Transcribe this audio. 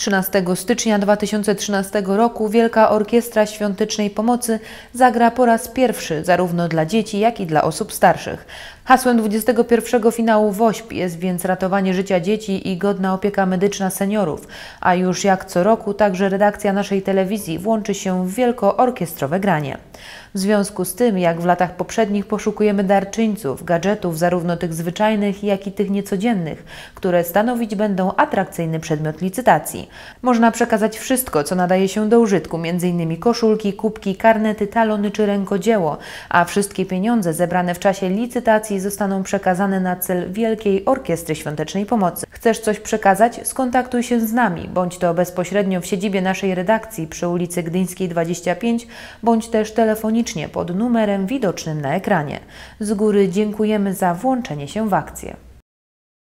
13 stycznia 2013 roku Wielka Orkiestra Świątecznej Pomocy zagra po raz pierwszy zarówno dla dzieci, jak i dla osób starszych. Hasłem 21 finału WOŚP jest więc ratowanie życia dzieci i godna opieka medyczna seniorów, a już jak co roku także redakcja naszej telewizji włączy się w wielkoorkiestrowe granie. W związku z tym, jak w latach poprzednich poszukujemy darczyńców, gadżetów, zarówno tych zwyczajnych, jak i tych niecodziennych, które stanowić będą atrakcyjny przedmiot licytacji. Można przekazać wszystko, co nadaje się do użytku, m.in. koszulki, kubki, karnety, talony czy rękodzieło, a wszystkie pieniądze zebrane w czasie licytacji zostaną przekazane na cel Wielkiej Orkiestry Świątecznej Pomocy. Chcesz coś przekazać? Skontaktuj się z nami, bądź to bezpośrednio w siedzibie naszej redakcji przy ulicy Gdyńskiej 25, bądź też telefonicznie pod numerem widocznym na ekranie. Z góry dziękujemy za włączenie się w akcję.